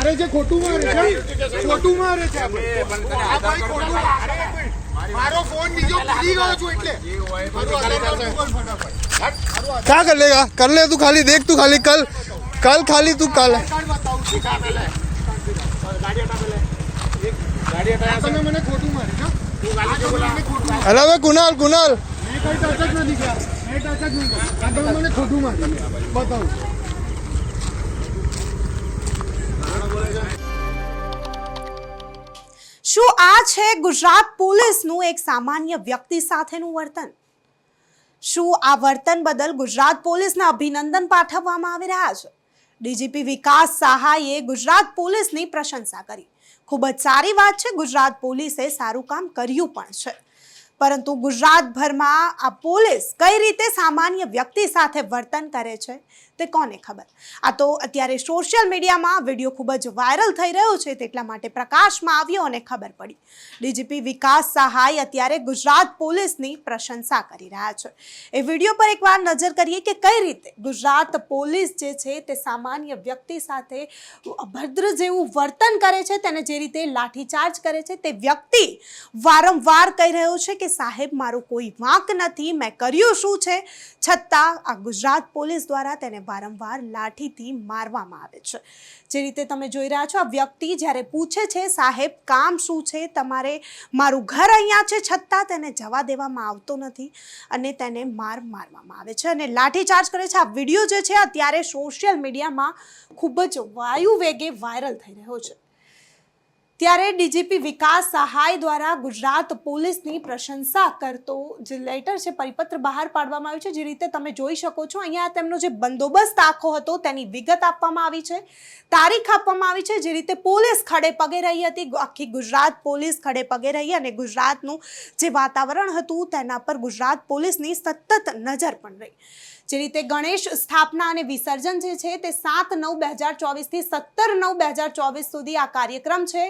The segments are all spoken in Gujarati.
મારે છે ખોટું મારે છે ખોટું મારે છે આ ભાઈ ખોટું મારે છે. મારો ફોન બીજો ભૂલી ગયો છું એટલે મારું આધાર કાર્ડ મોકલ ફટાફટ क्या कर लेगा कर ले तू खाली देख तू खाली कल कल खाली तू कल કાર્ડ બતાવું છું તમે મને ખોટું મારે છો આ તમે મને ખોટું માર્યું. अरे वे कुणाल कुणाल મેં કઈ ટચ જ નથી કર્યા મેં ટચ જ નહીં કર્યા આ તમે શું આ છે ગુજરાત પોલીસનું એક સામાન્ય વ્યક્તિ સાથેનું વર્તન? શું આ વર્તન બદલ ગુજરાત પોલીસને અભિનંદન પાઠવવામાં આવી રહ્યા છે? ડીજીપી વિકાસ સહાયે ગુજરાત પોલીસની પ્રશંસા કરી. ખૂબ જ સારી વાત છે, ગુજરાત પોલીસે સારું કામ કર્યું પણ છે. પરંતુ ગુજરાતભરમાં આ પોલીસ કઈ રીતે સામાન્ય વ્યક્તિ સાથે વર્તન કરે છે? તે કોને ખબર? આ તો અત્યારે સોશિયલ મીડિયામાં વીડિયો ખૂબ જ વાયરલ થઈ રહ્યો છે તેટલા માટે પ્રકાશમાં આવ્યો અને ખબર પડી. ડીજીપી વિકાસ સહાય અત્યારે ગુજરાત પોલીસની પ્રશંસા કરી રહ્યા છે. એ વીડિયો પર એકવાર નજર કરીએ કે કઈ રીતે ગુજરાત પોલીસ જે છે તે સામાન્ય વ્યક્તિ સાથે અભદ્ર જેવું વર્તન કરે છે, તેને જે રીતે લાઠીચાર્જ કરે છે તે વ્યક્તિ વારંવાર કહી રહ્યો છે કે, સાહેબ, મારો કોઈ વાંક નથી, મેં કર્યું શું છે? છતાં આ ગુજરાત પોલીસ દ્વારા તેને વારંવાર લાઠીથી મારવામાં આવે છે. જે રીતે તમે જોઈ રહ્યા છો, આ વ્યક્તિ જ્યારે પૂછે છે, સાહેબ, કામ શું છે? તમારે મારું ઘર અહીંયા છે, છતાં તેને જવા દેવામાં આવતો નથી. અને તેને માર મારવામાં આવે છે અને લાઠીચાર્જ કરે છે. આ વીડિયો જે છે, અત્યારે સોશિયલ મીડિયામાં ખૂબ જ વાયુ વેગે વાયરલ થઈ રહ્યો છે. ત્યારે ડીજીપી વિકાસ સહાય દ્વારા ગુજરાત પોલીસની પ્રશંસા કરતો જે લેટર છે, પરિપત્ર બહાર પાડવામાં આવ્યું છે, જે રીતે તમે જોઈ શકો છો, અહીંયા તેમનો જે બંદોબસ્ત આખો હતો તેની વિગત આપવામાં આવી છે, તારીખ આપવામાં આવી છે, જે રીતે પોલીસ ખડે પગે રહી હતી, આખી ગુજરાત પોલીસ ખડે પગે રહી અને ગુજરાતનું જે વાતાવરણ હતું તેના પર ગુજરાત પોલીસની સતત નજર પણ રહી. જે રીતે ગણેશ સ્થાપના અને વિસર્જન જે છે તે સાત નવ બે હજાર ચોવીસથી સત્તર નવ બે હજાર ચોવીસ સુધી આ કાર્યક્રમ છે.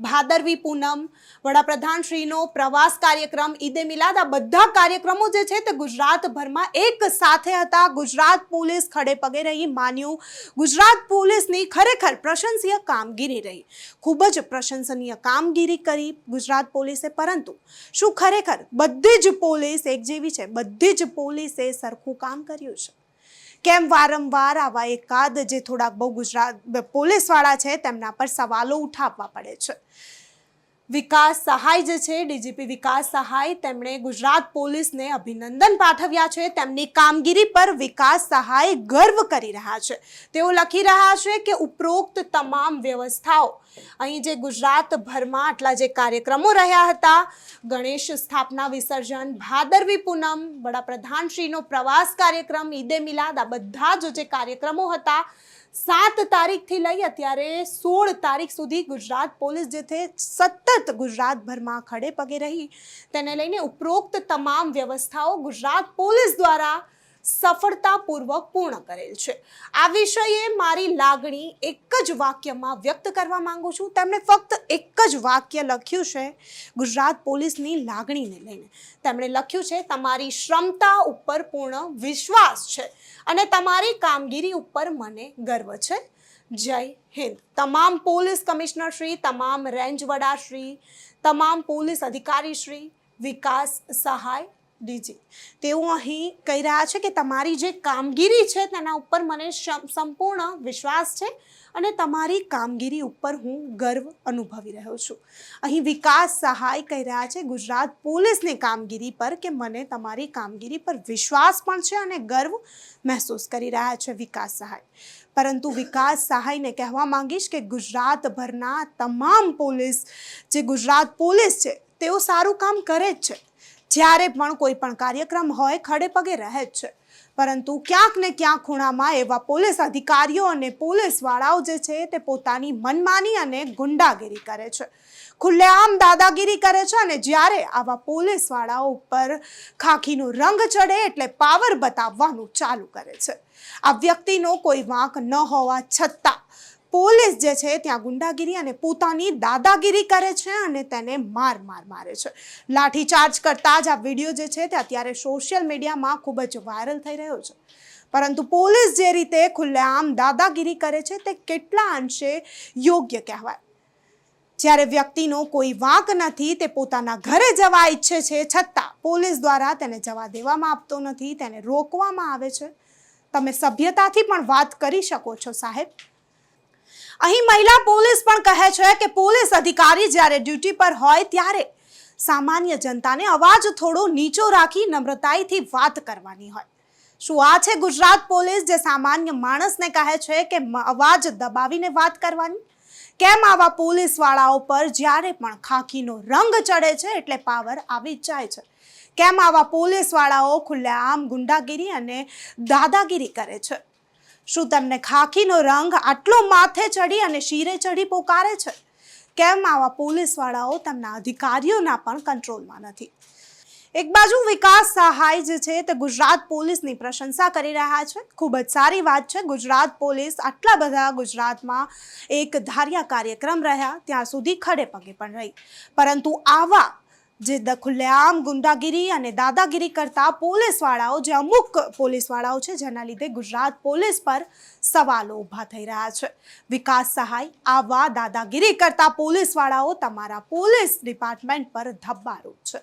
ભાદરવી પૂનમ, વડાપ્રધાન શ્રીનો પ્રવાસ કાર્યક્રમ, ઈદે મિલાદ આ બધા કાર્યક્રમો જે છે તે ગુજરાતભરમાં એક સાથે હતા. ગુજરાત પોલીસ ખડે પગે રહી માન્યું. ગુજરાત પોલીસની ખરેખર પ્રશંસનીય કામગીરી રહી. ખૂબ જ પ્રશંસનીય કામગીરી કરી ગુજરાત પોલીસે. પરંતુ શું ખરેખર બધી જ પોલીસ એક જેવી છે? બધી જ પોલીસે સરખું કામ કર્યું? છે. કેમ વારંવાર આવા એકાદ જે થોડાક બહુ ગુજરાત, પોલીસવાળા છે, તેમના પર સવાલો ઉઠાવવા પડે છે. વિકાસ સહાય જે છે, ડીજીપી વિકાસ સહાય, તેમણે ગુજરાત પોલીસને અભિનંદન પાઠવ્યા છે. તેમની કામગીરી પર વિકાસ સહાય ગર્વ કરી રહ્યા છે. તેઓ લખી રહ્યા છે કે ઉપરોક્ત તમામ વ્યવસ્થાઓ, અહીં જે ગુજરાતભરમાં આટલા જે કાર્યક્રમો રહ્યા હતા, ગણેશ સ્થાપના વિસર્જન, ભાદરવી પૂનમ, વડાપ્રધાનશ્રીનો પ્રવાસ કાર્યક્રમ, ઈદે મિલાદ, આ બધા જ જે કાર્યક્રમો હતા સાત તારીખથી લઈ અત્યારે સોળ તારીખ સુધી ગુજરાત પોલીસ જે છે, સતત ગુજરાતભરમાં ખડે પગે રહી. તેને લઈને ઉપરોક્ત તમામ વ્યવસ્થાઓ ગુજરાત પોલીસ દ્વારા સફળતાપૂર્વક પૂર્ણ કરેલ છે. આ વિષયે મારી લાગણી એક જ વાક્યમાં વ્યક્ત કરવા માંગુ છું. તેમણે ફક્ત એક જ વાક્ય લખ્યું છે, ગુજરાત પોલીસની લાગણીને લઈને. તેમણે લખ્યું છે, તમારી ક્ષમતા ઉપર પૂર્ણ વિશ્વાસ છે અને તમારી કામગીરી ઉપર મને ગર્વ છે. જય હિન્દ. તમામ પોલીસ કમિશનર શ્રી, તમામ રેન્જ વડા શ્રી, તમામ પોલીસ અધિકારી શ્રી, વિકાસ સહાય ડીજી. તેઓ અહીં કહી રહ્યા છે કે તમારી જે કામગીરી છે તેના ઉપર મને સંપૂર્ણ વિશ્વાસ છે અને તમારી કામગીરી ઉપર હું ગર્વ અનુભવી રહ્યો છું. અહીં વિકાસ સહાય કહી રહ્યા છે ગુજરાત પોલીસની કામગીરી પર કે મને તમારી કામગીરી પર વિશ્વાસ પણ છે અને ગર્વ મહેસૂસ કરી રહ્યા છે વિકાસ સહાય. પરંતુ વિકાસ સહાયને કહેવા માંગીશ કે ગુજરાતભરના તમામ પોલીસ, જે ગુજરાત પોલીસ છે, તેઓ સારું કામ કરે જ છે. જ્યારે પણ કોઈ પણ કાર્યક્રમ હોય, ખડે પગે રહે જ છે. પરંતુ ક્યાંક ને ક્યાંક ખૂણામાં એવા પોલીસ અધિકારીઓ અને પોલીસવાળાઓ જે છે તે પોતાની મનમાની અને ગુંડાગીરી કરે છે. ખુલ્લેઆમ દાદાગીરી કરે છે અને જ્યારે આવા પોલીસવાળાઓ ઉપર ખાખીનો રંગ ચડે એટલે પાવર બતાવવાનું ચાલુ કરે છે. આ વ્યક્તિનો કોઈ વાંક ન હોવા છતાં પોલીસ જે છે ત્યાં ગુંડાગીરી અને પોતાની દાદાગીરી કરે છે અને તેને માર માર મારે છે. લાઠીચાર્જ કરતા જ આ વીડિયો જે છે તે અત્યારે સોશિયલ મીડિયામાં ખૂબ જ વાયરલ થઈ રહ્યો છે. પરંતુ પોલીસ જે રીતે ખુલ્લેઆમ દાદાગીરી કરે છે તે કેટલા અંશે યોગ્ય કહેવાય? જ્યારે વ્યક્તિનો કોઈ વાંક નથી તે પોતાના ઘરે જવા ઈચ્છે છે છતાં પોલીસ દ્વારા તેને જવા દેવામાં આપતો નથી, તેને રોકવામાં આવે છે. તમે સભ્યતાથી પણ વાત કરી શકો છો સાહેબ. અહીં મહિલા પોલીસ પણ કહે છે કે પોલીસ અધિકારી જ્યારે ડ્યુટી પર હોય ત્યારે સામાન્ય જનતાને અવાજ થોડો નીચો રાખી નમ્રતાઈથી વાત કરવાની હોય. શું આ છે ગુજરાત પોલીસ જે સામાન્ય માણસને કહે છે કે અવાજ દબાવીને વાત કરવાની? કેમ આવા પોલીસ વાળાઓ પર જ્યારે પણ ખાખીનો રંગ ચડે છે એટલે પાવર આવી જ જાય છે? કેમ આવા પોલીસ વાળાઓ ખુલ્લેઆમ ગુંડાગીરી અને દાદાગીરી કરે છે? શું તમને ખાખીનો રંગ આટલો માથે ચડી અને શીરે ચડી પોકારે છે? કેમ આવા પોલીસવાળાઓ તેમના અધિકારીઓના પણ કંટ્રોલમાં નથી? એક બાજુ વિકાસ સહાય જે છે તે ગુજરાત પોલીસની પ્રશંસા કરી રહ્યા છે. ખૂબ જ સારી વાત છે. ગુજરાત પોલીસ આટલા બધા ગુજરાતમાં એક ધાર્યા કાર્યક્રમ રહ્યા, ત્યાં સુધી ખડે પગે પણ રહી. પરંતુ આવા જે ખુલ્લેઆમ ગુંડાગીરી અને દાદાગીરી કરતા પોલીસવાળાઓ, જે અમુક પોલીસવાળાઓ છે, જેના લીધે ગુજરાત પોલીસ પર સવાલો ઊભા થઈ રહ્યા છે. વિકાસ સહાય, આવા દાદાગીરી કરતા પોલીસવાળાઓ તમારા પોલીસ ડિપાર્ટમેન્ટ પર ધબ્બારૂપ છે.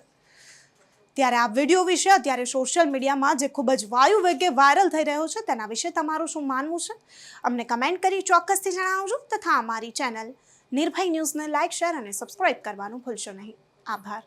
ત્યારે આ વીડિયો વિશે અત્યારે સોશિયલ મીડિયામાં જે ખૂબ જ વાયુ વેગે વાયરલ થઈ રહ્યો છે, તેના વિશે તમારું શું માનવું છે? અમને કમેન્ટ કરી ચોક્કસથી જણાવજો તથા અમારી ચેનલ નિર્ભય ન્યૂઝને લાઇક શેર અને સબસ્ક્રાઇબ કરવાનું ભૂલશો નહીં. આભાર.